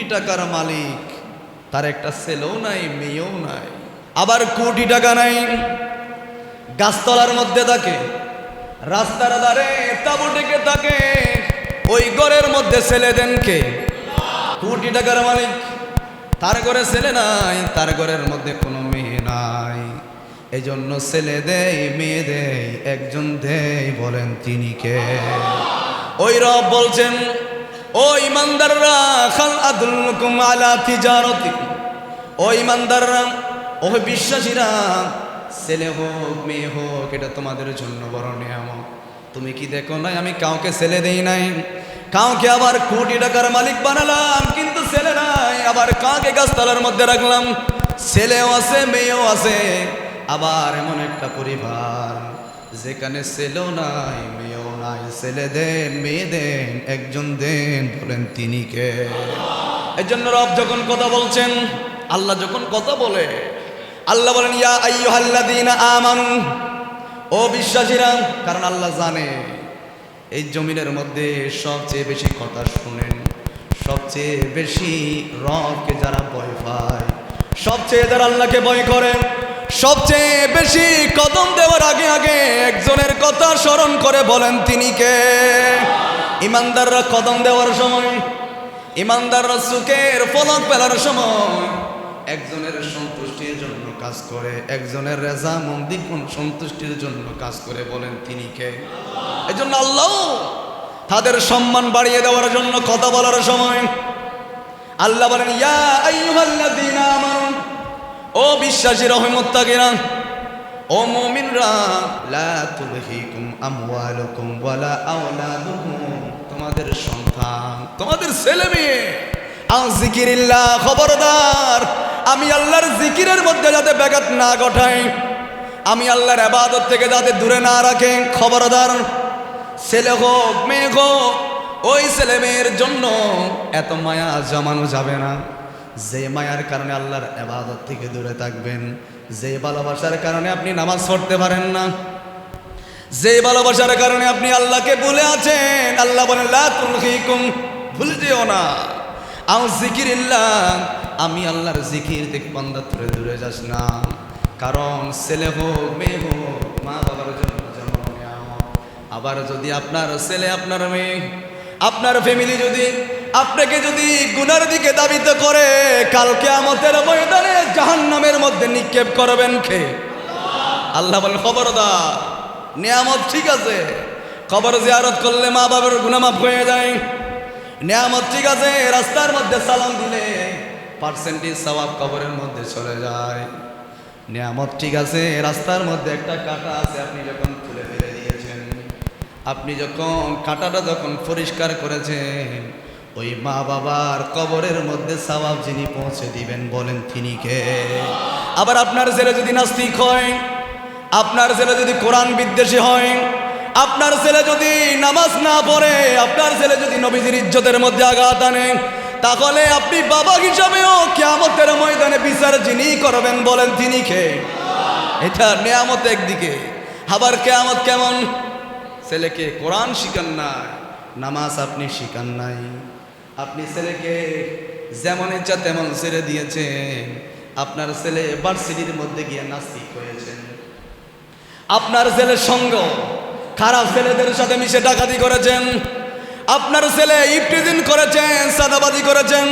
কোটি টাকার মালিক। তার একটা ছেলেও নাই, মেয়েও নাই। আবার কোটি টাকা নাই। গাছতলার মধ্যে থাকে, রাস্তার ধারে তাবু ডেকে থাকে। ওই ঘরের মধ্যে ছেলে দেন কে? কোটি টাকার মালিক। তার ঘরে ছেলে নাই, তার ঘরের মধ্যে কোনো মেয়ে নাই। এই জন্য ছেলে দেয়, মেয়ে দেয়, একজন দেয় বলেন তিনি কে? ওই রব বলছেন ও ইমানদাররা, খাল আদুল্লুকুম আলা তিজারতি ও ইমানদাররা ও বিশ্বাসীরা, ছেলে হোক, মেয়ে হোক, এটা তোমাদের জন্য বড় নিয়ামক তুমি কি দেখো নাই, আমি কাউকে ছেলে দেই নাই। কাউকে আবার কোটি টাকার মালিক বানালাম, কিন্তু ছেলে নাই। আবার কাকে গাছতলার মধ্যে রাখলাম? ছেলেও আছে, মেয়েও আছে। আবার এমন একটা পরিবার, যেখানে ছেলেও নাই, মেয়েও ছেলে দেন মেয়ে দেন একজন দেন, বলেন তিনি কে? এই জন্য রব যখন কথা বলছেন, আল্লাহ যখন কথা বলে, আল্লাহ বলেন, ইয়া আইয়ুহাল্লাযীনা আমানু। ও বিশ্বাসীরা, কারণ আল্লাহ জানে, এই জমিনের মধ্যে সবচেয়ে বেশি কথা শুনেন, সবচেয়ে বেশি রবকে যারা ভয় পায়, সবচেয়ে যারা আল্লাহকে ভয় করে সবচেয়ে বেশি কদম দেওয়ার আগে আগে একজনের কথা স্মরণ করে বলেন তিনি কে? ইমানদাররা কদম দেওয়ার সময়, ইমানদাররা সুখের ফলক পেলার সময় একজনের সন্তুষ্টির জন্য কাজ করে, একজনের রেজা মন্দি সন্তুষ্টির জন্য কাজ করে বলেন তিনি কে? এই জন্য আল্লাহ তাদের সম্মান বাড়িয়ে দেওয়ার জন্য কথা বলার সময় আল্লাহ বলেন, ইয়া আইয়ুহাল্লাযীনা আমানু ও বিশ্বাসী রহমত্তাকিরা ও মুমিনরা, লা তুলহিকুম আমওয়ালুকুম ওয়ালা আওলাদুকুম তোমাদের সন্তান, তোমাদের ছেলে মেয়ে আন জিকিরিল্লাহ খবরদার, আমি আল্লাহর জিকিরের মধ্যে যাতে ব্যাঘাত না ঘটাই, আমি আল্লাহর আবাদত থেকে যাতে দূরে না রাখে, খবরদার, ছেলে হোক, মেয়ে হোক, ওই ছেলে মেয়ের জন্য এত মায়া জমানো যাবে না। যে মায়ার কারণে আল্লাহর আবাদত থেকে দূরে থাকবেন, যে ভালোবাসার কারণে আপনি নামাজ পড়তে পারেন না, যে ভালোবাসার কারণে আপনি আল্লাহকে ভুলে আছেন, আল্লাহ বলেন ভুল যেও না। আও জিকিরিল্লাহ, আমি আল্লাহর জিকির থেকে বান্দা দূরে দূরে যাস না। কারণ ছেলে হোক, মেয়ে হোক মা বাবার জন্য জন্ম আবার যদি আপনার ছেলে, আপনার মেয়ে আপনার ফ্যামিলি যদি আপনাকে যদি গুনার দিকে দাবিত করে কালকে আমাদের ময়দানে জাহান্নামের মধ্যে নিক্ষেপ করবেন খে আল্লাহ বলেন, খবরদার, নিয়ামত ঠিক আছে। খবর জিয়ারত করলে মা বাবার গুনামাফ হয়ে যায়। নিয়ামত ঠিক আছে, রাস্তার মধ্যে সালাম দিলে পার্সেন্টেজ সবাব কবরের মধ্যে চলে যায়। নিয়ামত ঠিক আছে, রাস্তার মধ্যে একটা কাটা আছে, আপনি যখন আপনি যখন কাঁটাটা যখন পরিষ্কার করেছেন, ওই মা বাবার কবরের মধ্যে সবাব যিনি পৌঁছে দিবেন বলেন তিনি কে? আবার আপনার ছেলে যদি নাস্তিক হয়, আপনার ছেলে যদি কোরআন বিদ্বেষী হয়, আপনার ছেলে যদি নামাজ না পড়ে, আপনার ছেলে যদি নবীজির ইজ্জতের মধ্যে আঘাত আনে, তাহলে আপনি বাবা হিসাবেও কেয়ামতের ময়দানে বিচার যিনি করবেন বলেন তিনি কে? এটা নেয়ামত একদিকে। আবার কেয়ামত কেমন? ছেলেকে কোরআন শিখান নাই, নামাজ আপনি শিখান নাই। আপনি ছেলেকে যেমন ইচ্ছা তেমন ছেড়ে দিয়েছেন। আপনার ছেলে ভার্সিটির মধ্যে গিয়ে নাস্তিক হয়েছেন আপনার ছেলের সঙ্গ, খারাপ ছেলেদের সাথে মিশে ডাকাতি করেছেন। আপনার ছেলে ইফটিজিন করেছেন সাদাবাদি করেছেন।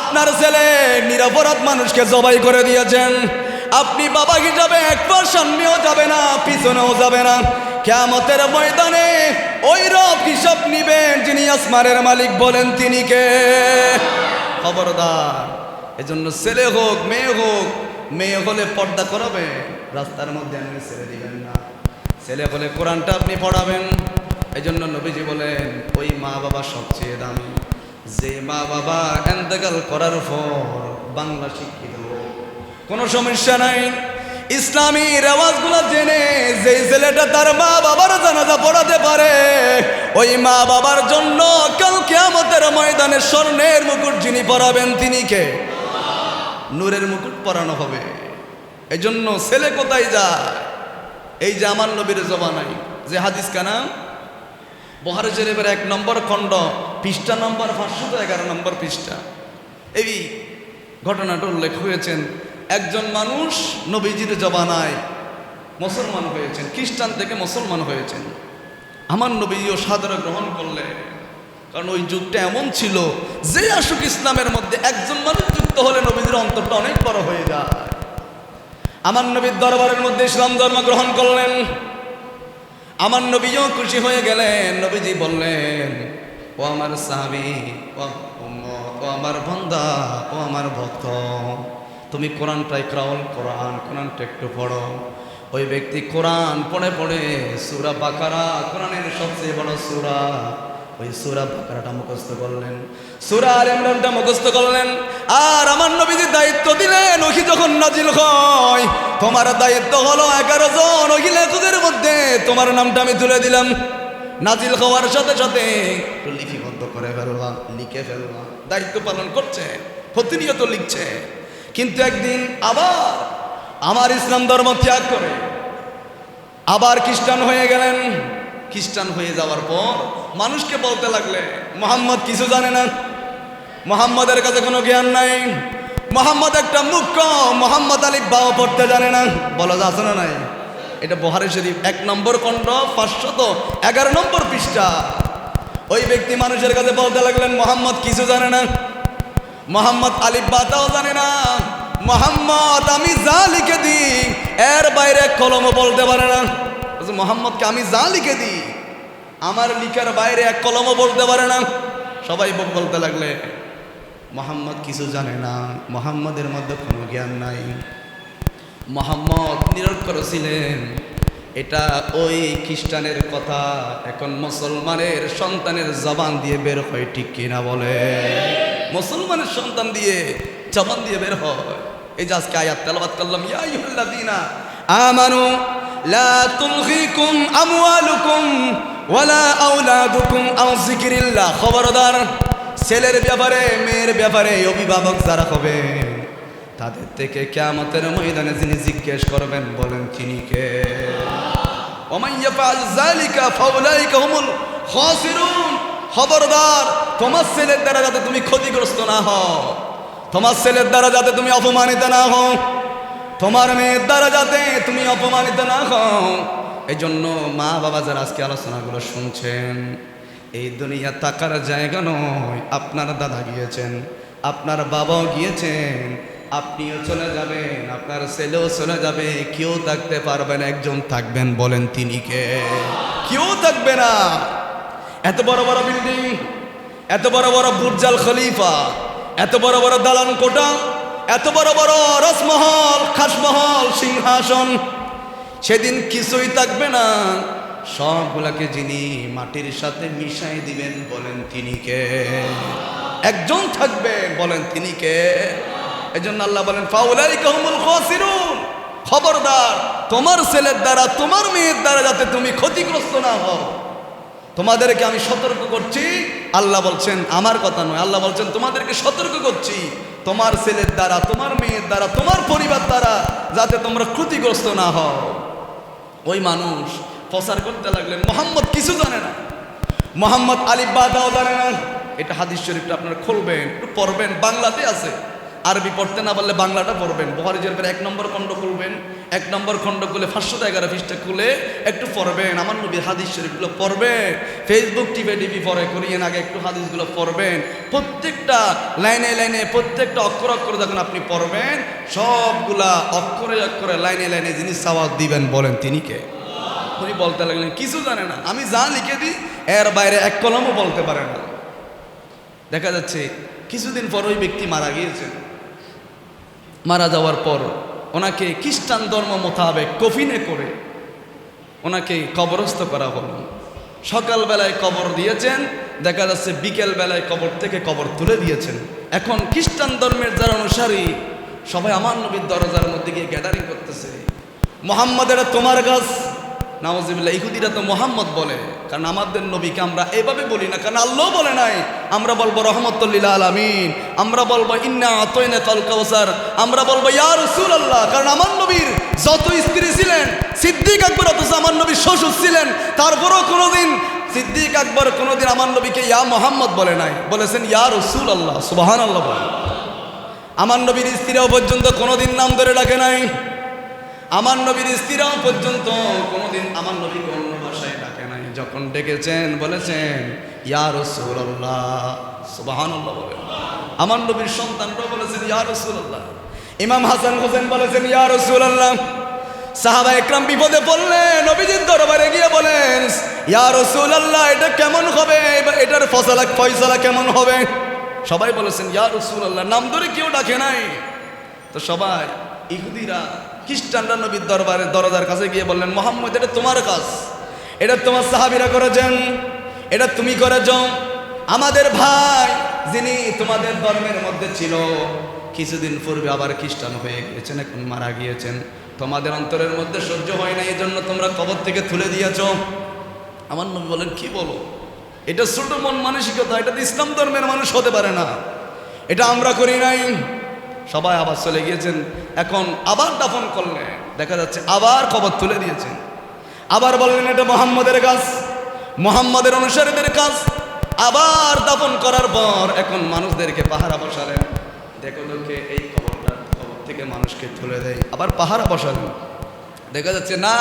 আপনার ছেলে নিরাপরাধ মানুষকে জবাই করে দিয়েছেন। আপনি বাবা হিসাবে একবার সামনেও যাবে না, পিছনেও যাবে না। কেমতের ময়দানে ওই রব হিসাব নিবেন যিনি আসমানের মালিক বলেন তিনি কে? খবরদার। এজন্য ছেলে হোক, মেয়ে হোক, মেয়ে হলে পর্দা করাবে, রাস্তার মধ্যে আপনি ছেড়ে দিবেন না। ছেলে হলে কোরআনটা আপনি পড়াবেন। এই জন্য নবীজি বলেন, ওই মা বাবা সবচেয়ে দামি। যে মা বাবা এন্তেকাল করার পর বাংলা শিক্ষিত। কোনো সমস্যা নাই। ইসলামী রেওয়াজগুলো জেনে যে ছেলেটা তার মা বাবার জানাজা পড়াতে পারে, ওই মা বাবার জন্য কাল কেয়ামতের ময়দানে স্বর্ণের মুকুট যিনি পরাবেন তিনি কে? নূরের মুকুট পরানো হবে। এই জন্য ছেলে কোথায় যায়? এই যে আমার নবীর জবানাই যে হাদিস কানা? বহারে শরীফের এক নম্বর খণ্ড, পৃষ্ঠা নম্বর পাঁচশো এগারো নম্বর পৃষ্ঠা। এই ঘটনাটা উল্লেখ হয়েছেন একজন মানুষ নবীজির জবানায় মুসলমান হয়েছেন, খ্রিস্টান থেকে মুসলমান হয়েছেন। আমার নবীও সাদরে গ্রহণ করলে কারণ ওই যুগটা এমন ছিল যে আসুক ইসলামের মধ্যে একজন মানুষ যুক্ত হলে নবীজির অন্তরটা অনেক বড় হয়ে যায়। আমার নবীর দরবারের মধ্যে ইসলাম ধর্ম গ্রহণ করলেন। আমার নবীও খুশি হয়ে গেলেন। নবীজি বললেন, ও আমার সাহাবি, ও ও আমার বন্দা ও আমার ভক্ত তুমি কোরআনটাই ক্রাউল, কোরআন কোরআনটা একটু পড়ো ওই ব্যক্তি কোরআন পড়ে পড়ে সুরা বাকারা, কোরআনের সবচেয়ে বড় সুরা। ওই সুরা বাকারাটা মুখস্থ করলেন। সুরা আর ইমরানটা মুখস্থ করলেন। আর আমার নবীজি দায়িত্ব দিলেন ওহি যখন নাজিল হয়, তোমার দায়িত্ব হলো এগারো জন ওহি লেখকের মধ্যে। তোমার নামটা আমি তুলে দিলাম। নাজিল হওয়ার সাথে সাথে লিপিবদ্ধ করে ফেলবা, লিখে ফেলবা। দায়িত্ব পালন করছে, প্রতিনিয়ত লিখছে। কিন্তু একদিন আবার আমার ইসলাম ধর্ম ত্যাগ করে, আবার খ্রিস্টান হয়ে গেলেন। খ্রিস্টান হয়ে যাওয়ার পর মানুষকে বলতে লাগলে, মোহাম্মদ কিছু জানে না। মোহাম্মদের কাছে কোনো জ্ঞান নাই। মোহাম্মদ একটা মুখ্য মোহাম্মদ আলী বাও পড়তে জানে না। বলা যাচ্ছে না নাই। এটা বহারি শরীফ, এক নম্বর খণ্ড, পাঁচশত এগারো নম্বর পৃষ্ঠা। ওই ব্যক্তি মানুষের কাছে বলতে লাগলেন, মোহাম্মদ কিছু জানে না। মোহাম্মদ আলী বাতাও জানে না। মোহাম্মদ, আমি যা লিখে দিই। এর বাইরে কলমও বলতে পারে না। মোহাম্মদকে আমি যা লিখে দিই। আমার লিখার বাইরে এক কলমও বলতে পারে না। সবাই বলতে লাগলে, মোহাম্মদ কিছু জানে না। মোহাম্মদের মধ্যে কোনো জ্ঞান নাই। মোহাম্মদ নিরক্ষর ছিলেন। এটা ওই খ্রিস্টানের কথা। এখন মুসলমানের সন্তানের জবান দিয়ে বের হয়, ঠিক কিনা বলে? মুসলমানের সন্তান দিয়ে জবান দিয়ে বের হয়। এই যে আজকে আয়াত তেলাবাদ করলাম, ইয়া আইয়ুহাল্লাযীনা আমানু, লা তুলহিকুম আমওয়ালুকুম ওয়ালা আওলাদুকুম আন যিকরিল্লাহ। খবরদার, ছেলের ব্যাপারে, মেয়ের ব্যাপারে অভিভাবক যারা হবে তাদের থেকে কেয়ামতের ময়দানে যিনি জিজ্ঞেস করবেন, বলেন তিনি কে? তোমার ছেলের দ্বারা যাতে তুমি ক্ষতিগ্রস্ত না হও, তোমার ছেলের দ্বারা যাতে তুমি অপমানিত না হও, তোমার মেয়ের দ্বারা যাতে তুমি অপমানিত না হও। এই জন্য মা বাবা যারা আজকে আলোচনাগুলো শুনছেন, এই দুনিয়া তাকার জায়গা নয়। আপনার দাদা গিয়েছেন, আপনার বাবাও গিয়েছেন আপনিও চলে যাবেন, আপনার ছেলেও চলে যাবে, কেউ থাকতে পারবেন একজন থাকবেন, বলেন তিনি কে? কেউ থাকবে না। এত বড় বড় বিল্ডিং এত বড় বড় বুর্জাল খলিফা, এত বড় বড় দালান কোটা এত বড় বড় রসমহল খাসমহল, সিংহাসন, সেদিন কিছুই থাকবে না। সবগুলাকে যিনি মাটির সাথে মিশাই দিবেন, বলেন তিনি কে? একজন থাকবে, বলেন তিনি কে? এজন্য আল্লাহ বলেন খবরদার, তোমার ছেলের দ্বারা, তোমার মেয়ের দ্বারা যাতে তুমি ক্ষতিগ্রস্ত না হও। তোমাদেরকে আমি সতর্ক করছি। আল্লাহ বলছেন, আমার কথা নয়, আল্লাহ বলছেন, তোমাদেরকে সতর্ক করছি। তোমার ছেলের দ্বারা, তোমার মেয়ের দ্বারা, তোমার পরিবার দ্বারা যাতে তোমরা ক্ষতিগ্রস্ত না হও। ওই মানুষ প্রচার করতে লাগলেন মোহাম্মদ কিছু জানে না। মোহাম্মদ আলী বাদাও জানে না। এটা হাদিস শরীফটা আপনারা খুলবেন, একটু পড়বেন, বাংলাতে আছে। আরবি পড়তে না পারলে বাংলাটা পড়বেন। বহারি জেরবের এক নম্বর খণ্ড খুলবেন, এক নম্বর খণ্ড খুলে পাঁচশো এগারো পৃষ্ঠা খুলে একটু পড়বেন। আমার নবীর হাদিস শরীফগুলো পড়বেন ফেসবুক টিভি টিভি পরে করিয়েন আগে একটু হাদিসগুলো পড়বেন। প্রত্যেকটা লাইনে লাইনে, প্রত্যেকটা অক্ষর অক্ষর যখন আপনি পড়বেন, সবগুলা অক্ষরে অক্ষরে, লাইনে লাইনে যিনি সাওয়াজ দিবেন। বলেন তিনি কে? উনি বলতে লাগলেন, কিছু জানে না। আমি যা লিখে দিই, এর বাইরে এক কলমও বলতে পারে না। দেখা যাচ্ছে, কিছুদিন পর ওই ব্যক্তি মারা গিয়েছেন। মারা যাওয়ার পর ওনাকে খ্রিস্টান ধর্ম মোতাবেক কফিনে করে ওনাকে কবরস্থ করা হলো। সকালবেলায় কবর দিয়েছেন, দেখা যাচ্ছে বিকেলবেলায় কবর থেকে কবর তুলে দিয়েছেন। এখন খ্রিস্টান ধর্মের যারা অনুসারী, সবাই আমার নবীর দরজার মধ্যে গিয়ে গ্যাদারিং করতেছে। মোহাম্মদের তোমার গাছ। নাওজিবিল্লা ইহুদিরা তো মোহাম্মদ বলে। কারণ আমাদের নবীকে আমরা এভাবে বলি না, কারণ আল্লাহ বলে নাই। আমরা বলব রহমতুল্লিল আলমিন, আমরা বলব ইন্না আতইনা কল কাউসার আমরা বলব ইয়া রসুল আল্লাহ কারণ আমার নবীর যত স্ত্রী ছিলেন, সিদ্দিক আকবর অথচ আমার নবীর শ্বশুর ছিলেন, তারপরও কোনোদিন সিদ্দিক আকবর কোনোদিন আমার নবীকে ইয়া মোহাম্মদ বলে নাই। বলেছেন, ইয়া রসুল আল্লাহ সুবাহান আল্লাহ বলে আমার নবীর স্ত্রীরাও পর্যন্ত কোনোদিন নাম ধরে ডাকে নাই। আমার নবীর স্ত্রীরাও পর্যন্ত কোনোদিন আমার নবীকে অন্য ভাষায় ডাকে নাই। যখন ডেকেছেন, বলেছেন, ইয়া রসুল্লাহ সুবহানাল্লাহ বলেন। আমার নবীর সন্তানরাও বলেছেন, ইয়া রসুল্লাহ ইমাম হাসান হোসেন বলেছেন, ইয়া রসুল্লাহ সাহাবা একরাম বিপদে পড়লেন নবীজির দরবারে গিয়ে বলেন, ইয়া রসুল্লাহ এটা কেমন হবে? এটার ফসলা, ফয়সলা কেমন হবে? সবাই বলেছেন, ইয়া রসুল্লাহ নাম ধরে কেউ ডাকে নাই। তো সবাই ইহুদিরা খ্রিস্টানরা নবীর দরবারে, দরজার কাছে গিয়ে বললেন, মোহাম্মদ, এটা তোমার কাজ। এটা তোমার সাহাবিরা করেছেন। এটা তুমি করেছ। আমাদের ভাই, যিনি তোমাদের ধর্মের মধ্যে ছিল, কিছুদিন পূর্বে আবার খ্রিস্টান হয়ে গিয়েছেন, এখন মারা গিয়েছেন। তোমাদের অন্তরের মধ্যে সহ্য হয় না এই জন্য তোমরা কবর থেকে তুলে দিয়েছ। আমার নবী বলেন কি বলো? এটা ছোট মন মানসিকতা, এটা তো ইসলাম ধর্মের মানুষ হতে পারে না। এটা আমরা করি নাই। সবাই আবার চলে গিয়েছেন। এখন আবার দাফন করলেন দেখা যাচ্ছে আবার খবর তুলে দিয়েছেন। আবার বললেন, এটা মোহাম্মদের কাজ, মোহাম্মদের অনুসারীদের কাজ। আবার দাফন করার পর এখন মানুষদেরকে পাহারা বসালেন। দেখো লোকে এই খবরটা খবর থেকে মানুষকে তুলে দেয়। আবার পাহারা বসালেন দেখা যাচ্ছে, না,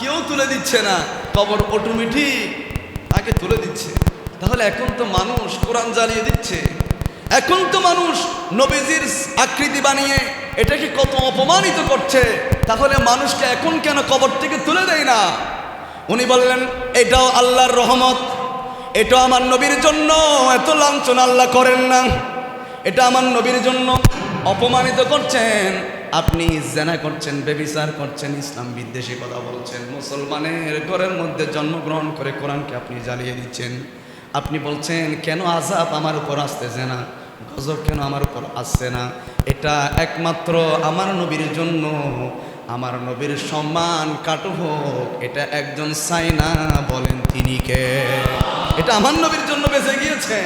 কেউ তুলে দিচ্ছে না। কবর অটোমেটিক তাকে তুলে দিচ্ছে। তাহলে এখন তো মানুষ কোরআন জ্বালিয়ে দিচ্ছে। এখন তো মানুষ নবীজির আকৃতি বানিয়ে এটাকে কত অপমানিত করছে, তাহলে মানুষকে এখন কেন কবর থেকে তুলে দেয় না? উনি বললেন, এটাও আল্লাহর রহমত। এটা আমার নবীর জন্য এত লাঞ্ছনা আল্লাহ করেন না। এটা আমার নবীর জন্য অপমানিত করছেন। আপনি জেনা করছেন, বেবিচার করছেন, ইসলাম বিদ্বেষী কথা বলছেন, মুসলমানের ঘরের মধ্যে জন্মগ্রহণ করে কোরআনকে আপনি জ্বালিয়ে দিচ্ছেন। আপনি বলছেন, কেন আজাব আমার উপর আসতেছে না? গজব কেন আমার উপর আসছে না? এটা একমাত্র আমার নবীর জন্য। আমার নবীর সম্মান কাটু হোক এটা একজন সাইনা বলেন তিনি কে? এটা আমার নবীর জন্য বেঁচে গিয়েছে।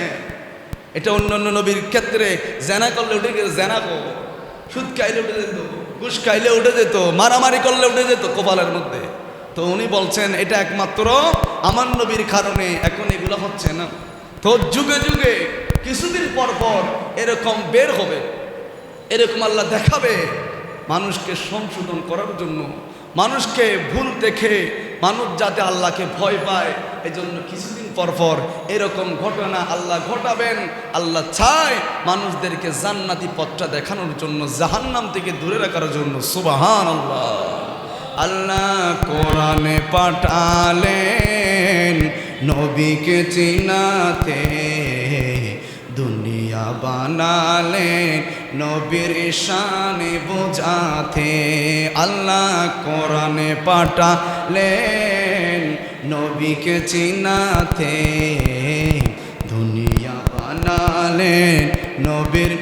এটা অন্য অন্য নবীর ক্ষেত্রে জেনা করলে উঠে গেছে জেনা সুদ খাইলে উঠে যেত, ঘুষ খাইলে উঠে যেত, মারামারি করলে উঠে যেত কপালের মধ্যে। তো উনি বলছেন, এটা একমাত্র আমার নবীর কারণে এখন এগুলো হচ্ছে না। তো যুগে যুগে কিছুদিন পর পর এরকম বের হবে, এরকম আল্লাহ দেখাবে মানুষকে সংশোধন করার জন্য, মানুষকে ভুল দেখে মানুষ যাতে আল্লাহকে ভয় পায়। এই জন্য কিছুদিন পর পর এরকম ঘটনা আল্লাহ ঘটাবেন। আল্লাহ চায় মানুষদেরকে জান্নাতি পথটা দেখানোর জন্য, জাহান্নাম থেকে দূরে রাখার জন্য। সুবাহান আল্লাহ আল্লাহ কোরআনে পাঠালেন, নবীকে চিনাতে বানালেন নবীর শানে বোঝাতে আল্লাহ কোরআনে পাঠালেন নবীকে চিনাতে। দুনিয়া বানালেন নবীর।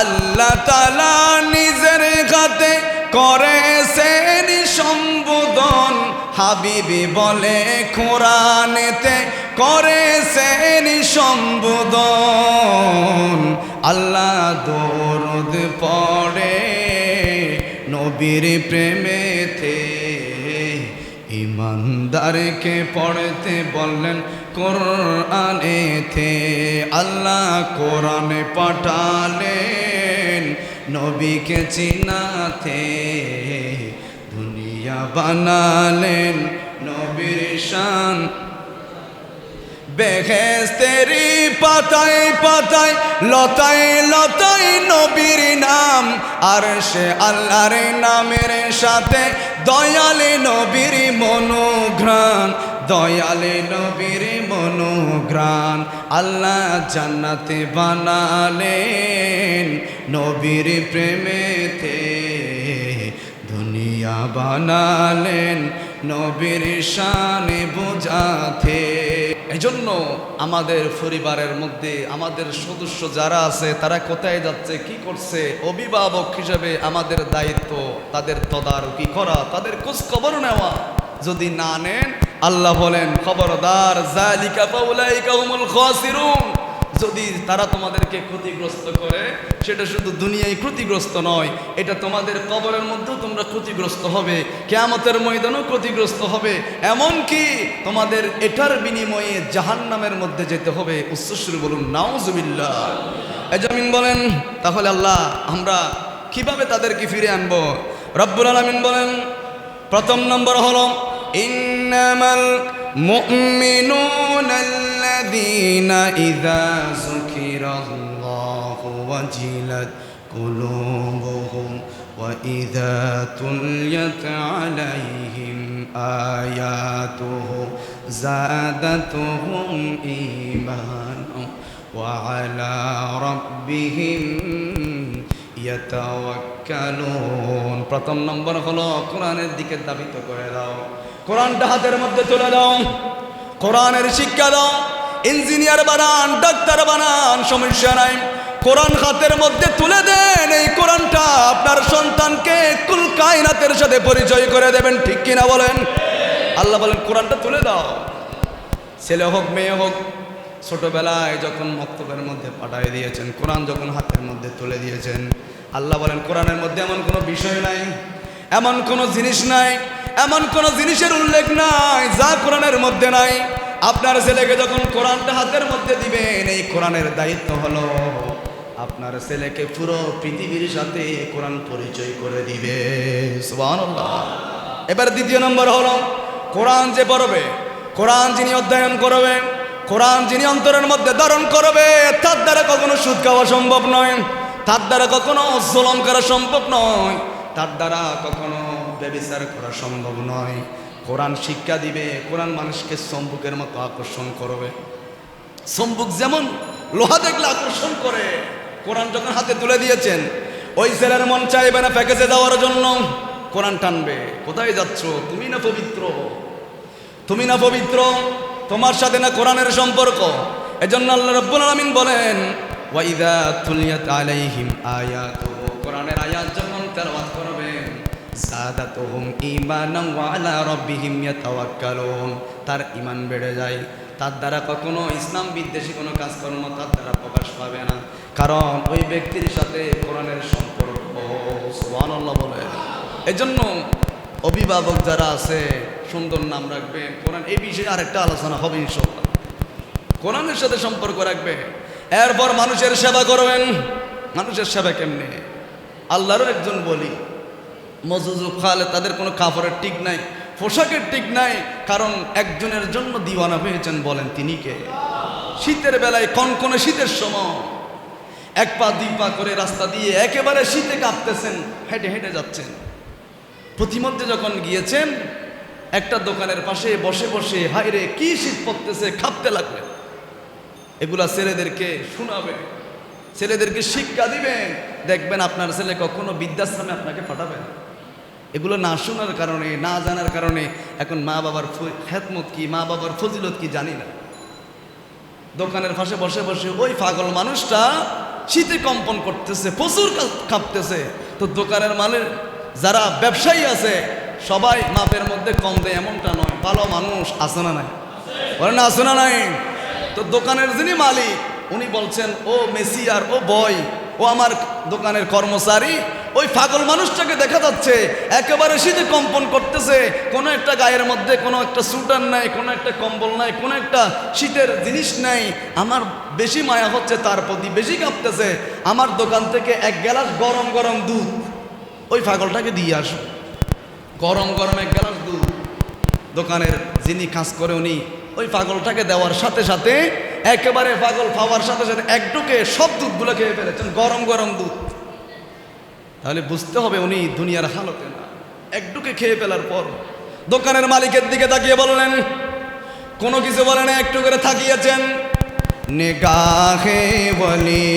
আল্লাহ তালা নিজের হাতে করেছেন সম্বোধন। হাবিবি বলে কোরআনেতে করেছেন সম্বোধন। আল্লাহ দরদ পড়ে নবীর প্রেমে প্রেমেতে। ইমানদারকে পড়তে বললেন কোরআনেতে। আল্লাহ কোরআনে পাঠালেন নবীকে চিনাতে। দুনিয়া বানালেন নবীর শান বেহেস্তেরি পাতায় পাতায়, লতায় লতায় নবীর নাম। আর সে আল্লাহর নামের সাথে দয়ালে নবীর মনোঘ্রাণ দয়ালে নবীর মনোগ্রাণ। আল্লাহ জান্নাতে বানালেন নবীর প্রেমেতে। দুনিয়া বানালেন নবীর শানে বোঝাতে। এজন্য আমাদের পরিবারের মধ্যে, আমাদের সদস্য যারা আছে, তারা কোথায় যাচ্ছে, কি করছে, অভিভাবক হিসেবে আমাদের দায়িত্ব, তাদের তদারকি করা, তাদের খোঁজ খবর নেওয়া। যদি না নেন, আল্লাহ বলেন, খবরদার জালিকা পাউলাইকা হুমুল খাসিরুন। যদি তারা তোমাদেরকে ক্ষতিগ্রস্ত করে, সেটা শুধু দুনিয়ায় ক্ষতিগ্রস্ত নয়, এটা তোমাদের কবরের মধ্যেও তোমরা ক্ষতিগ্রস্ত হবে, কেয়ামতের ময়দানও ক্ষতিগ্রস্ত হবে। এমনকি তোমাদের এটার বিনিময়ে জাহান্নামের মধ্যে যেতে হবে। উচ্চস্বরী বলুন, নাউজুবিল্লাহ। এজামিন বলেন, তাহলে আল্লাহ, আমরা কীভাবে তাদেরকে ফিরে আনব? রব্বুল আলমিন বলেন, প্রথম নম্বর হলো, ইন্নামাল মুমিনুন আল্লাযীনা ইযা যুকিরাল্লাহু ওয়াজিলাত কুলুবুহুম ওয়া ইযা তুলিয়াত আলাইহিম আয়াতুহু যাদাতুহুম ঈমানা ওয়া আলা রাব্বিহিম প্রথম নম্বর হলো কোরআনের দিকে দাবিত করে দাও। কোরআনটা হাতের মধ্যে তুলে দাও। কোরআনের শিক্ষা দাও। ইঞ্জিনিয়ার বানান, ডাক্তার বানান, সমস্যা নাই। কোরআন হাতের মধ্যে তুলে দেন। এই কোরআনটা আপনার সন্তানকে কুল কায়নাতের সাথে পরিচয় করে দেবেন। ঠিক কিনা বলেন? আল্লাহ বলেন, কোরআনটা তুলে দাও। ছেলে হোক, মেয়ে হোক, ছোটবেলায় যখন মক্তবের মধ্যে পাঠাই দিয়েছেন, কোরআন যখন হাতের মধ্যে তুলে দিয়েছেন আল্লাহ বলেন, কোরআনের মধ্যে এমন কোনো বিষয় নাই, এমন কোনো জিনিস নাই, এমন কোনো জিনিসের উল্লেখ নাই যা কোরআনের মধ্যে নাই। আপনার ছেলেকে যখন কোরআনটা হাতের মধ্যে দিবেন, এই কোরআনের দায়িত্ব হলো আপনার ছেলেকে পুরো পৃথিবীর সাথে কোরআন পরিচয় করে দিবে। এবার দ্বিতীয় নম্বর হলো, কোরআন যে পড়বে, কোরআন যিনি অধ্যয়ন করবে, কোরআন যিনি অন্তরের মধ্যে ধারণ করবে, তার দ্বারা কখনো সুদ খাওয়া সম্ভব নয়। তার দ্বারা কখনো জলম করা সম্ভব নয়, তার দ্বারা কখনো ব্যবিচার করা সম্ভব নয়। কোরআন শিক্ষা দিবে, কোরআন মানুষকে সম্বুকের মতো আকর্ষণ করবে। সম্বুক যেমন লোহা দেখলে আকর্ষণ করে, কোরআন যখন হাতে তুলে দিয়েছেন, ওই ছেলের মন চাইবে না প্যাকেজে দেওয়ার জন্য, কোরআন টানবে। কোথায় যাচ্ছ? তুমি না পবিত্র? তুমি না পবিত্র? তোমার সাথে না কোরআনের সম্পর্ক? এজন্য আল্লাহ রব্বুল আলামিন বলেন যখন করবেন তার ঈমান বেড়ে যায়। তার দ্বারা কখনো ইসলাম বিদ্বেষী কোনো কাজকর্ম তার দ্বারা প্রকাশ পাবে না। কারণ ওই ব্যক্তির সাথে কোরআনের সম্পর্ক। বলে। এজন্য অভিভাবক যারা আছে, সুন্দর নাম রাখবে কোরআন, এই বিষয়ে আরেকটা আলোচনা হবে ইনশাল্লাহ কোরআনের সাথে সম্পর্ক রাখবে এরপর মানুষের সেবা করবেন। মানুষের সেবা কেমনে? আল্লাহরও একজন বলি, মজুজু খালে তাদের কোনো কাপড়ের ঠিক নাই, পোশাকের ঠিক নাই, কারণ একজনের জন্য দিওয়ানা হয়েছেন বলেন তিনি কে? শীতের বেলায় কনকনে শীতের সময় এক পা দুই পা করে রাস্তা দিয়ে একেবারে শীতে কাঁপতেছেন, হেঁটে হেঁটে যাচ্ছেন। প্রতিমধ্যে যখন গিয়েছেন, একটা দোকানের পাশে বসে বসে হাইরে কি শীত পড়তেছে, খাপতে লাগলেন। এগুলা ছেলেদেরকে শোনাবে ছেলেদেরকে শিক্ষা দিবেন। দেখবেন আপনার ছেলে কখনো বৃদ্ধাশ্রমে আপনাকে পাঠাবে। এগুলো না শোনার কারণে, না জানার কারণে এখন মা বাবার খেদমত কি, মা বাবার ফজিলত কি জানি না। দোকানের পাশে বসে বসে ওই পাগল মানুষটা শীতে কম্পন করতেছে, প্রচুর কাঁপতেছে। তো দোকানের মালের যারা ব্যবসায়ী আছে, সবাই মাপের মধ্যে কম দেয়, এমনটা নয়। ভালো মানুষ আছে না নাই? বলেন আছে না নাই? তো দোকানের যিনি মালিক, উনি বলছেন, ও মেসিয়ার ও বয়, ও আমার দোকানের কর্মচারী, ওই পাগল মানুষটাকে দেখা যাচ্ছে, একেবারে শীতে কম্পন করতেছে, কোনো একটা গায়ের মধ্যে কোনো একটা সুটার নাই, কোনো একটা কম্বল নাই, কোনো একটা শীতের জিনিস নাই, আমার বেশি মায়া হচ্ছে তার প্রতি, বেশি কাঁপতেছে, আমার দোকান থেকে এক গ্লাস গরম গরম দুধ, ওই পাগলটাকে দিয়ে আসো গরম গরম এক গ্লাস দুধ, দোকানের যিনি কাজ করে উনি ওই পাগলটাকে দেওয়ার সাথে সাথে একেবারে পাগল পাওয়ার সাথে সাথে এক ঢুকে সব দুধগুলো খেয়ে ফেলেছেন গরম গরম দুধ তাহলে বুঝতে হবে উনি দুনিয়ার হালতে না এক ঢুকে খেয়ে ফেলার পর দোকানের মালিকের দিকে তাকিয়ে বললেন কোনো কিছু বলে না একটু করে থাকিয়েছেন নিগাহে বলি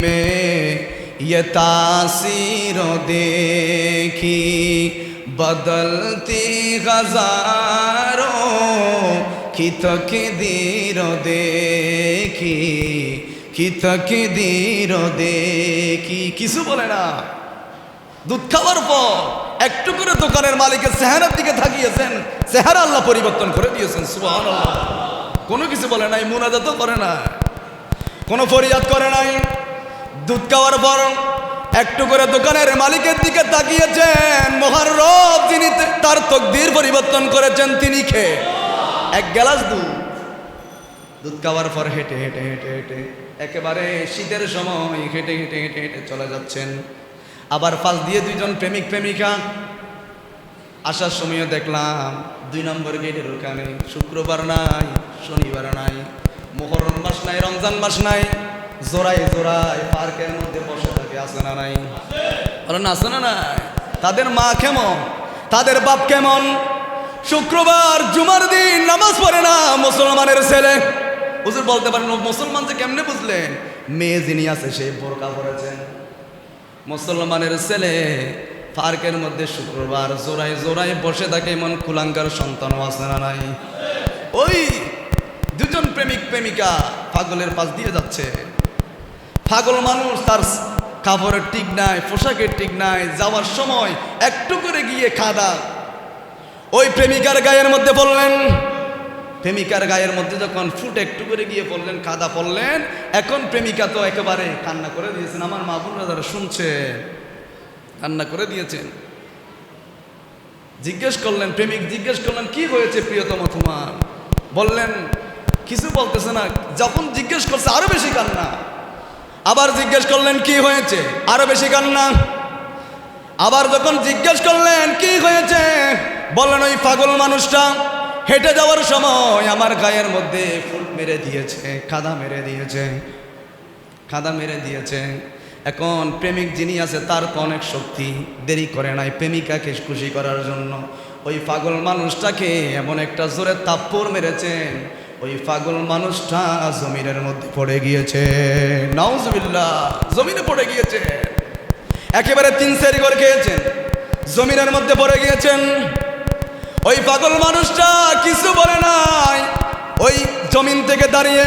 মে ये तासीर देखी बदलती हजारों কিতকে দীর দেখি? কিতকে দীর দেখি? কিছু বলে না। দুধ খাওয়ার পর একটু করে দোকানের মালিকের চেহারার দিকে থাকিয়েছেন চেহারা আল্লাহ পরিবর্তন করে দিয়েছেন সুবাহ কোনো কিছু বলে নাই, মুনাজাতও করে না কোনো ফরিয়াদ করে নাই। দুধ খাওয়ার পর একটু করে দোকানের মালিকের দিকে তাকিয়েছেন। মহারব যিনি তার তকদির পরিবর্তন করেছেন, তিনি খেয়ে এক গ্লাস দুধ। দুধ খাওয়ার পর হেঁটে হেঁটে হেঁটে হেঁটে একেবারে শীতের সময় হেঁটে হেঁটে হেঁটে হেঁটে চলে যাচ্ছেন। আবার পাশ দিয়ে দুইজন প্রেমিক, প্রেমিকা আসার সময়ও দেখলাম, দুই নম্বর গেটের ওখানে শুক্রবার নাই, শনিবার নাই, মোহরম মাস নাই, রমজান মাস নাই, জোড়ায় জোড়ায় পার্কের মধ্যে বসে থাকে আসে না নাই? আসে না নাই? তাদের মা কেমন? তাদের বাপ কেমন? শুক্রবার জুমার দিন নামাজ পড়ে না মুসলমানের ছেলে। হুজুর বলতে পারেন মুসলমান যে কেমনে বুঝলেন? মেয়ে যিনি আছে সে বোরকা পরেছেন। মুসলমানের ছেলে পার্কের মধ্যে শুক্রবার জোড়ায় জোড়ায় বসে থাকে, এমন কুলাঙ্গার সন্তানও আছে না নাই? ওই দুজন প্রেমিক প্রেমিকা পাগলের পাশ দিয়ে যাচ্ছে। পাগল মানুষ তার কাপড়ের ঠিক নাই, পোশাকের ঠিক নাই, যাওয়ার সময় একটু করে গিয়ে খাদা ওই প্রেমিকার গায়ের মধ্যে বললেন প্রেমিকার গায়ের মধ্যে যখন ফুট একটু করে গিয়ে পড়লেন, কাদা পড়লেন, এখন প্রেমিকা তো একেবারে কান্না করে দিয়েছেন। আমার মা বোনরা যারা শুনছে, কান্না করে দিয়েছেন। জিজ্ঞেস করলেন, প্রেমিক জিজ্ঞেস করলেন, কি হয়েছে প্রিয়তম তোমার? বললেন, কিছু বলতেছে না। যখন জিজ্ঞেস করছে, আরও বেশি কান্না। আবার জিজ্ঞেস করলেন, কি হয়েছে? আরও বেশি কান্না। আবার যখন জিজ্ঞেস করলেন, কি হয়েছে? বললেন, ওই পাগল মানুষটা হেঁটে যাওয়ার সময় আমার গায়ের মধ্যে ফুল মেরে দিয়েছে, কাদা মেরে দিয়েছে, কাদা মেরে দিয়েছে। এখন প্রেমিক যিনি আছে, তার তো অনেক শক্তি, দেরি করে নাই প্রেমিকাকে খুশি করার জন্য। ওই পাগল মানুষটাকে এমন একটা জোরে তাপ্পর মেরেছেন ওই পাগল মানুষটা জমিনের মধ্যে পড়ে গিয়েছে। নাউজুবিল্লাহ, জমিনে পড়ে গিয়েছে। একেবারে তিন সেরি করে খেয়েছেন, জমিনের মধ্যে পড়ে গিয়েছেন। ওই পাগল মানুষটা কিছু বলে নাই। ওই জমিন থেকে দাঁড়িয়ে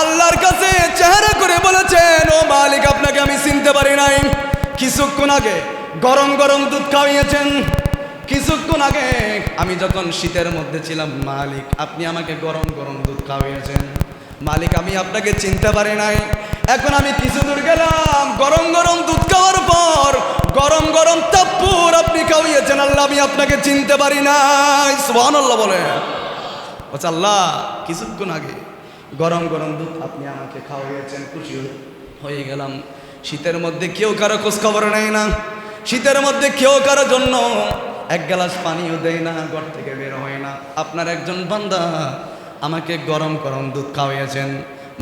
আল্লাহর কাছে চেহারা করে বলেছেন, ও মালিক, আপনাকে আমি চিনতে পারি নাই। কিছুক্ষণ আগে গরম গরম দুধ খাওয়িয়েছেন। কিছুক্ষণ আগে আমি যখন শীতের মধ্যে ছিলাম, মালিক, আপনি আমাকে গরম গরম দুধ খাওয়িয়েছেন। মালিক, আমি আপনাকে চিনতে পারি নাই। এখন আমি কিছু দূর গেলাম। গরম গরম দুধ খাওয়ার পর, গরম গরম তাপ্পুর আপনি খাওয়িয়েছেন, আল্লাহ, আমি আপনাকে চিনতে পারি নাই। সুবহান আল্লাহ বলে বলছে, আল্লাহ, কিছুক্ষণ আগে গরম গরম দুধ আপনি আমাকে খাওয়াইয়েছেন খুশি হয়ে গেলাম। শীতের মধ্যে কেউ কারও খোঁজ খবর নেয় না। শীতের মধ্যে কেউ কারও জন্য এক গ্লাস পানিও দেয় না, ঘর থেকে বের হয় না। আপনার একজন বান্দা আমাকে গরম গরম দুধ খাওয়াইয়েছেন।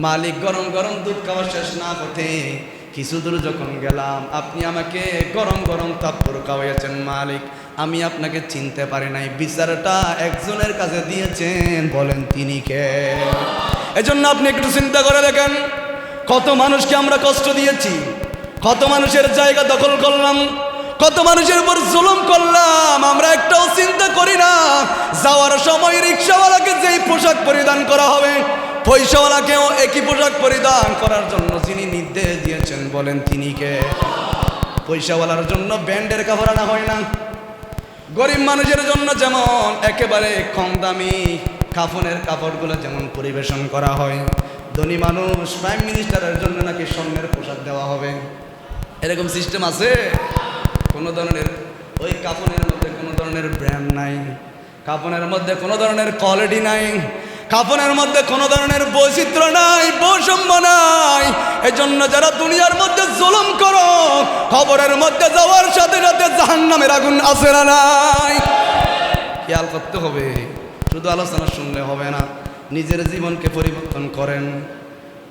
মালিক, গরম গরম দুধ খাওয়া শেষ না হতে কিছু দূর যখন গেলাম, আপনি আমাকে গরম গরম তাপ্পর খাওয়াইয়েছেন, মালিক। আমি আপনাকে চিনতে পারি নাই। বিচারটা একজনের কাছে দিয়েছেন, বলেন তিনি কে? এজন্য আপনি একটু চিন্তা করে দেখেন, কত মানুষকে আমরা কষ্ট দিয়েছি, কত মানুষের জায়গা দখল করলাম কত মানুষের উপর জুলুম করলাম, আমরা একটাও চিন্তা করি না। যাওয়ার সময় রিক্সাওয়ালাকে যেই পোশাক পরিধান করা হবে, পয়সাওয়ালাকেও একই পোশাক পরিধান করার জন্য যিনি নির্দেশ দিয়েছেন বলেন তিনি কে? পয়সাওয়ালার জন্য ব্যান্ডের কাপড় আনা হয় না। গরিব মানুষের জন্য যেমন একেবারে কম দামি কাফনের কাপড়গুলো যেমন পরিবেশন করা হয়, ধনী মানুষ প্রাইম মিনিস্টারের জন্য নাকি স্বর্ণের পোশাক দেওয়া হবে। এরকম সিস্টেম আছে? কোনো ধরনের, ওই কাফনের মধ্যে কোনো ধরনের ব্র্যান্ড নাই কাপনের মধ্যে কোনো ধরনের কোয়ালিটি নাই কাপনের মধ্যে কোনো ধরনের বৈচিত্র্য নাই, বৈষম্য নাই। এজন্য যারা দুনিয়ার মধ্যে জুলুম করো খবরের মধ্যে যাওয়ার সাথে সাথে জাহান্নামের আগুন আসে না নাই? খেয়াল করতে হবে, শুধু আলোচনা শুনলে হবে না, নিজের জীবনকে পরিবর্তন করেন।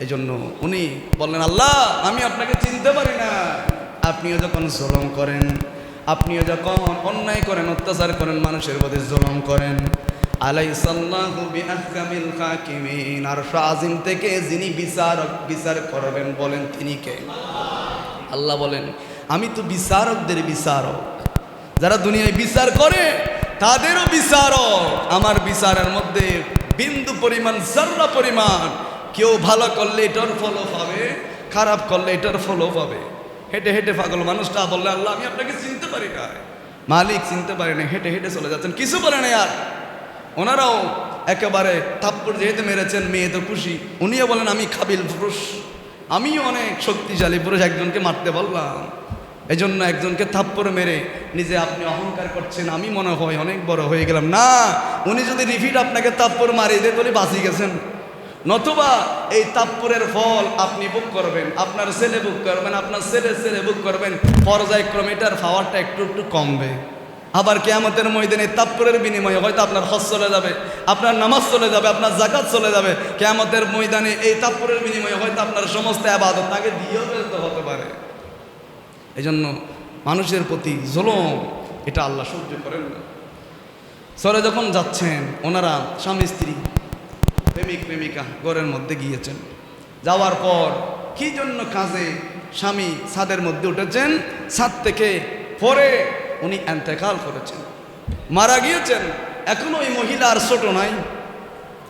এই জন্য উনি বললেন, আল্লাহ, আমি আপনাকে চিনতে পারি না। আপনিও যখন জুলুম করেন, আপনিও যখন অন্যায় করেন, অত্যাচার করেন, মানুষের প্রতি জুলুম করেন। আর আজিম থেকে যিনি বিচারক বিচার করবেন বলেন তিনি কে? আল্লাহ বলেন, আমি তো বিচারকদের বিচারক। যারা দুনিয়ায় বিচার করে, তাদেরও বিচারক। আমার বিচারের মধ্যে বিন্দু পরিমাণ জাররা পরিমাণ, কেউ ভালো করলে এটার ফলও পাবে, খারাপ করলে এটার ফলও পাবে। হেঁটে হেঁটে পাগল মানুষটা বললে, আল্লাহ, আমি আপনাকে চিনতে পারি না। মালিক চিনতে পারি না, হেঁটে হেঁটে চলে যাচ্ছেন। কিছু বলে না আর। ওনারাও একেবারে থাপ্পড় যেহেতু মেরেছেন, মেয়ে তো খুশি। উনিও বলেন, আমি খাবিল পুরুষ। আমিও অনেক শক্তিশালী পুরুষ, একজনকে মারতে বললাম। এই জন্য একজনকে থাপ্পড় মেরে নিজে আপনি অহংকার করছেন, আমি মনে হয় অনেক বড় হয়ে গেলাম। না, উনি যদি রিফিট আপনাকে থাপ্পড় মারিয়ে দেয়, তাহলে বাঁচি গেছেন। নতুবা এই তাপ্পুরের ফল আপনি বুক করবেন, আপনার ছেলে বুক করবেন, আপনার ছেলে ছেলে বুক করবেন, পর্যায়ক্রমে এটার পাওয়ারটা একটু একটু কমবে। আবার কেয়ামতের ময়দানে তাপ্পুরের বিনিময়ে হয়তো আপনার হজ চলে যাবে, আপনার নামাজ চলে যাবে, আপনার জাকাত চলে যাবে, কেয়ামতের ময়দানে এই তাপ্পুরের বিনিময়ে হয়তো আপনার সমস্ত আবাদত তাকে দিয়েও ফেলতে হতে পারে। এই জন্য মানুষের প্রতি জুলুম, এটা আল্লাহ সহ্য করেন না। সরে যখন যাচ্ছেন, ওনারা স্বামী স্ত্রী প্রেমিক প্রেমিকা ঘরের মধ্যে গিয়েছেন। যাওয়ার পর কি জন্য কাজে স্বামী ছাদের মধ্যে উঠেছেন? ছাদ থেকে পরে উনি এন্তেকাল করেছেন। মারা গিয়েছেন। এখন ওই মহিলা আর ছোট নাই।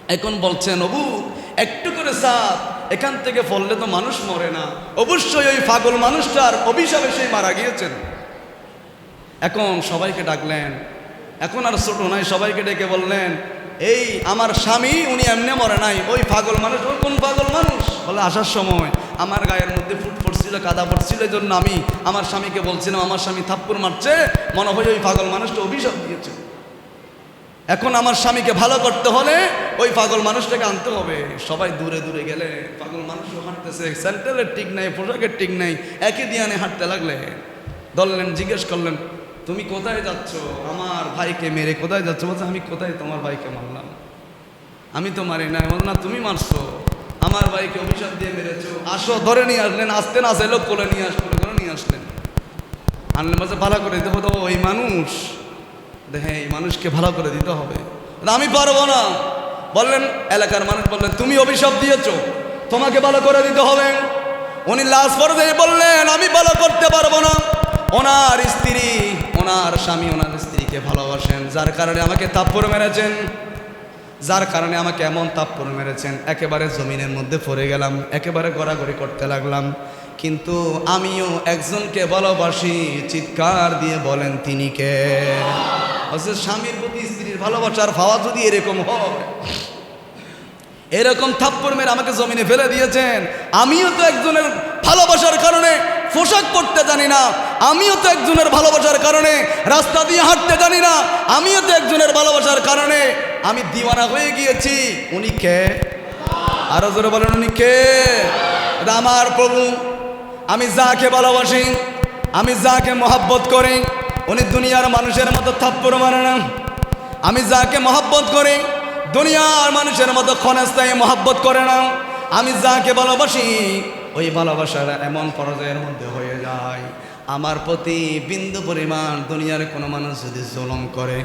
এখন বলছেন, অবু, একটু করে সাপ এখান থেকে ফললে তো মানুষ মরে না। অবশ্যই ওই পাগল মানুষটার অভিশাপে সেই মারা গিয়েছেন। এখন সবাইকে ডাকলেন। এখন আর ছোট নাই, সবাইকে ডেকে বললেন এই আমার স্বামী, উনি এমনি মরে নাই। ওই পাগল মানুষ, ওই কোন পাগল মানুষ? বলে, আসার সময় আমার গায়ের মধ্যে ফুট পড়ছিল, কাদা পড়ছিল এই জন্য আমি আমার স্বামীকে বলছিলাম, আমার স্বামী থাপ্পুর মারছে। মনে হয় ওই পাগল মানুষটা অভিশাপ দিয়েছে। এখন আমার স্বামীকে ভালো করতে হলে ওই পাগল মানুষটাকে আনতে হবে। সবাই দূরে দূরে গেলে, পাগল মানুষও হাঁটতেছে স্যান্ডেলের ঠিক নাই, পোশাকের ঠিক নাই, একই দিয়ানে হাঁটতে লাগলে। ধরলেন, জিজ্ঞেস করলেন তুমি কোথায় যাচ্ছ? আমার ভাইকে মেরে কোথায় যাচ্ছ? বলছে, আমি কোথায়? তোমার ভাইকে মারলাম। আমি তো মারি বল না, তুমি মারছো। আমার ভাইকে অভিশাপ দিয়ে মেরেছো। আসো, ধরে নিয়ে আসলেন। আসতে না আসে লোক কোলে নিয়ে আস করে নিয়ে আসলেন। আনলেন, বলছে, ভালো করে দিতে হতো ওই মানুষ। দেখে এই মানুষকে ভালো করে দিতে হবে। আমি পারব না। বললেন, এলাকার মানুষ বললেন, তুমি অভিশাপ দিয়েছ। তোমাকে ভালো করে দিতে হবে। উনি লাশ পর্যায়ে বললেন, আমি ভালো করতে পারব না। ওনার স্ত্রী ওনার স্বামী ওনার স্ত্রীকে ভালোবাসেন, যার কারণে আমাকে তাপ্পড় মেরেছেন। যার কারণে আমাকে এমন তাপ্পড় মেরেছেন, একেবারে জমিনের মধ্যে পড়ে গেলাম, একেবারে গড়াগড়ি করতে লাগলাম। কিন্তু আমিও একজনকে ভালোবাসি, চিৎকার দিয়ে বলেন, তিনি কে? স্বামীর প্রতি স্ত্রীর ভালোবাসার ভাবা যদি এরকম হয়, এরকম থাপ্পড় মেরে আমাকে জমিনে ফেলে দিয়েছেন, আমিও তো একজনের ভালোবাসার কারণে পোশাক পরতে জানি না আমিও তো একজনের ভালোবাসার কারণে রাস্তা দিয়ে হাঁটতে জানি না। আমিও তো একজনের ভালোবাসার কারণে আমি দিওয়ানা হয়ে গিয়েছি। উনি কে? আরও জোরে বলেন উনি কে? আমার প্রভু। আমি যাকে ভালোবাসি, আমি যাকে মহাব্বত করি, উনি দুনিয়ার মানুষের মতো থাপ্পড় মারে না। আমি যাকে মহাব্বত করি, দুনিয়ার মানুষের মতো ক্ষণস্থায়ী মহাব্বত করে না। আমি যাকে ভালোবাসি, ওই ভালোবাসার এমন পর্যায়ের মধ্যে হয়ে যায়। আমার প্রতি বিন্দু পরিমাণ দুনিয়ার কোনো মানুষ যদি জুলম করে,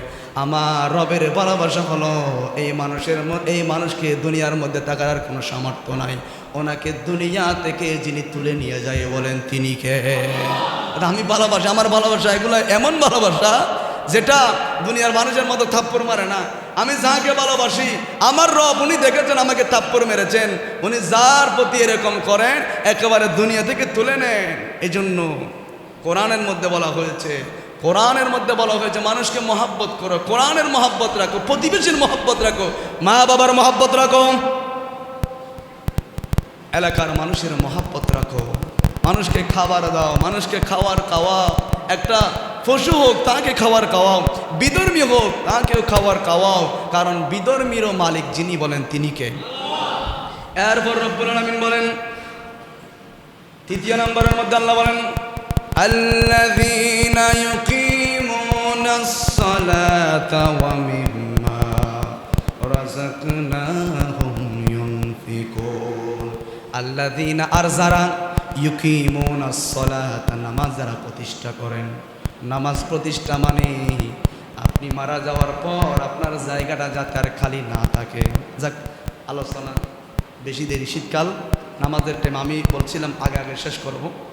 আমার রবের ভালোবাসা হলো এই মানুষের এই মানুষকে দুনিয়ার মধ্যে থাকার কোনো সামর্থ্য নাই। ওনাকে দুনিয়া থেকে যিনি তুলে নিয়ে যায় বলেন, তিনি কে? আমি ভালোবাসি, আমার ভালোবাসা এগুলো এমন ভালোবাসা যেটা দুনিয়ার মানুষের মতো থাপ্পড় মারে না। আমি যাকে ভালোবাসি, আমার রব উনি দেখেছেন আমাকে থাপ্পড় মেরেছেন। উনি যার প্রতি এরকম করেন, একেবারে দুনিয়া থেকে তুলে নেন। এই জন্য কোরআনের মধ্যে বলা হয়েছে, কোরআনের মধ্যে বলা হয়েছে, মানুষকে মহাব্বত করো, কোরআনের মহাব্বত রাখো, প্রতিবেশীর মহাব্বত রাখো মা বাবার মহাব্বত রাখো, এলাকার মানুষের মহাব্বত রাখো, মানুষকে খাবার দাও, মানুষকে খাওয়ার খাওয়াও, একটা পশু হোক, তাকে খাবার খাওয়াও বিধর্মী হোক, তাকেও খাবার খাওয়াও, কারণ বিধর্মীরও মালিক যিনি বলেন তিনি কে? এরপর রব্বুল আলামিন বলেন, তৃতীয় নম্বরের মধ্যে আল্লাহ বলেন ইউকিমুনাস সালাতা ওয়া মিম্মা রাযাকনাহুম ইউনফিকুন আল্লাযীনা আর যারা ইউকিমুনাস সালাতা নামাজ যারা প্রতিষ্ঠা করেন। নামাজ প্রতিষ্ঠা মানে আপনি মারা যাওয়ার পর আপনার জায়গাটা যাতে আর খালি না থাকে। যাক, আলোচনা বেশি দেরি। শীতকাল, নামাজের টাইম আমি বলছিলাম, আগে আগে শেষ করব।